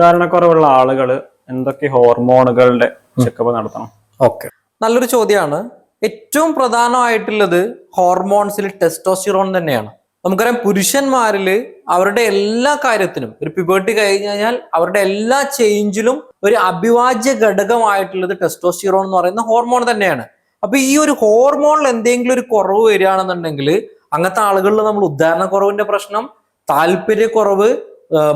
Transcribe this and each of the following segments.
ധാരണക്കുറവുള്ള ആളുകൾ എന്തൊക്കെ ഹോർമോണുകളുടെ ചെക്കപ്പ് നടത്തണം? ഓക്കെ. നല്ലൊരു ചോദ്യമാണ് ഏറ്റവും പ്രധാനമായിട്ടുള്ളത് ഹോർമോൺസിൽ ടെസ്റ്റോസ്റ്റിറോൺ തന്നെയാണ്. നമുക്കറിയാം പുരുഷന്മാരിൽ അവരുടെ എല്ലാ കാര്യത്തിനും ഒരു പിബേർട്ടി കഴിഞ്ഞു കഴിഞ്ഞാൽ അവരുടെ എല്ലാ ചേഞ്ചിലും ഒരു അഭിവാജ്യ ഘടകമായിട്ടുള്ളത് ടെസ്റ്റോസ്റ്റിറോൺ എന്ന് പറയുന്ന ഹോർമോൺ തന്നെയാണ്. അപ്പൊ ഈ ഒരു ഹോർമോണിൽ എന്തെങ്കിലും ഒരു കുറവ് വരികയാണെന്നുണ്ടെങ്കിൽ അങ്ങനത്തെ ആളുകളിൽ നമ്മൾ ഉദാഹരണക്കുറവിന്റെ പ്രശ്നം താല്പര്യക്കുറവ്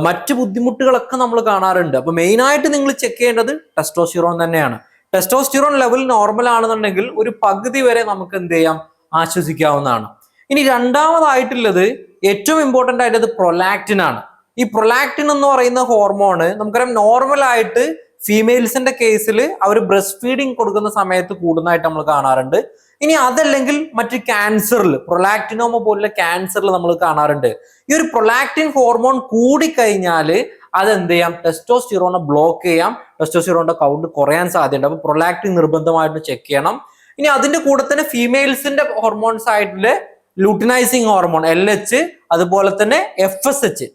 മറ്റ് ബുദ്ധിമുട്ടുകളൊക്കെ നമ്മൾ കാണാറുണ്ട്. അപ്പൊ മെയിൻ ആയിട്ട് നിങ്ങൾ ചെക്ക് ചെയ്യേണ്ടത് ടെസ്റ്റോസ്റ്റിറോൺ തന്നെയാണ്. ടെസ്റ്റോസ്റ്റിറോൺ ലെവൽ നോർമൽ ആണെന്നുണ്ടെങ്കിൽ ഒരു പകുതി വരെ നമുക്ക് എന്ത് ചെയ്യാം? ആശ്വസിക്കാവുന്നതാണ്. ഇനി രണ്ടാമതായിട്ടുള്ളത് ഏറ്റവും ഇമ്പോർട്ടന്റ് ആയിട്ടുള്ളത് പ്രൊലാക്റ്റിൻ ആണ്. ഈ പ്രൊലാക്റ്റിൻ എന്ന് പറയുന്ന ഹോർമോണ് നമുക്കറിയാം നോർമൽ ആയിട്ട് ഫീമെയിൽസിന്റെ കേസിൽ അവർ ബ്രസ്റ്റ് ഫീഡിങ് കൊടുക്കുന്ന സമയത്ത് കൂടുന്നതായിട്ട് നമ്മൾ കാണാറുണ്ട്. ഇനി അതല്ലെങ്കിൽ മറ്റ് ക്യാൻസറിൽ പ്രൊലാക്ടിനോമ പോലുള്ള ക്യാൻസറിൽ നമ്മൾ കാണാറുണ്ട്. ഈ ഒരു പ്രൊലാക്ടിൻ ഹോർമോൺ കൂടിക്കഴിഞ്ഞാൽ അതെന്ത് ചെയ്യാം? ടെസ്റ്റോസ്റ്റിറോണെ ബ്ലോക്ക് ചെയ്യാം. ടെസ്റ്റോസ്റ്റിറോണിന്റെ കൗണ്ട് കുറയാൻ സാധ്യതയുണ്ട്. അപ്പൊ പ്രൊലാക്ടിൻ നിർബന്ധമായിട്ട് ചെക്ക് ചെയ്യണം. ഇനി അതിന്റെ കൂടെ തന്നെ ഫീമെയിൽസിന്റെ ഹോർമോൺസ് ആയിട്ടുള്ള ലൂട്ടിനൈസിങ് ഹോർമോൺ എൽ എച്ച് അതുപോലെ തന്നെ F S H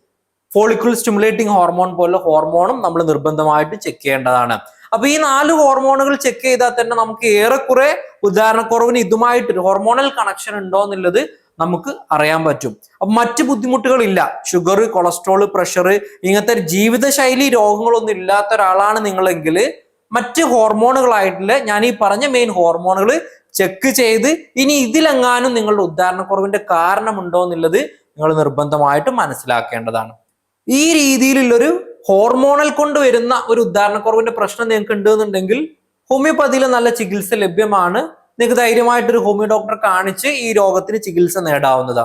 follicle stimulating hormone പോലുള്ള ഹോർമോണും നമ്മൾ നിർബന്ധമായിട്ട് ചെക്ക് ചെയ്യേണ്ടതാണ്. അപ്പൊ ഈ നാല് ഹോർമോണുകൾ ചെക്ക് ചെയ്താൽ തന്നെ നമുക്ക് ഏറെക്കുറെ ഉദാഹരണക്കുറവിന് ഇതുമായിട്ട് ഹോർമോണൽ കണക്ഷൻ ഉണ്ടോ എന്നുള്ളത് നമുക്ക് അറിയാൻ പറ്റും. അപ്പൊ മറ്റ് ബുദ്ധിമുട്ടുകളില്ല. ഷുഗർ കൊളസ്ട്രോൾ പ്രഷർ ഇങ്ങനത്തെ ജീവിതശൈലി രോഗങ്ങളൊന്നും ഇല്ലാത്ത ഒരാളാണ് നിങ്ങളെങ്കിൽ മറ്റ് ഹോർമോണുകളായിട്ടുള്ള ഞാൻ ഈ പറഞ്ഞ മെയിൻ ഹോർമോണുകൾ ചെക്ക് ചെയ്ത് ഇനി ഇതിലെങ്ങാനും നിങ്ങളുടെ ഉദാഹരണക്കുറവിന്റെ കാരണമുണ്ടോ എന്നുള്ളത് നിങ്ങൾ നിർബന്ധമായിട്ടും മനസ്സിലാക്കേണ്ടതാണ്. ഈ രീതിയിലുള്ളൊരു ഹോർമോണൽ കൊണ്ട് വരുന്ന ഒരു ഉദാഹരണക്കുറവിന്റെ പ്രശ്നം നിങ്ങൾക്ക് ഉണ്ടെന്നുണ്ടെങ്കിൽ ഹോമിയോപ്പതിയിൽ നല്ല ചികിത്സ ലഭ്യമാണ്. നിങ്ങൾക്ക് ധൈര്യമായിട്ടൊരു ഹോമിയോ ഡോക്ടറെ കാണിച്ച് ഈ രോഗത്തിന് ചികിത്സ നേടാവുന്നതാണ്.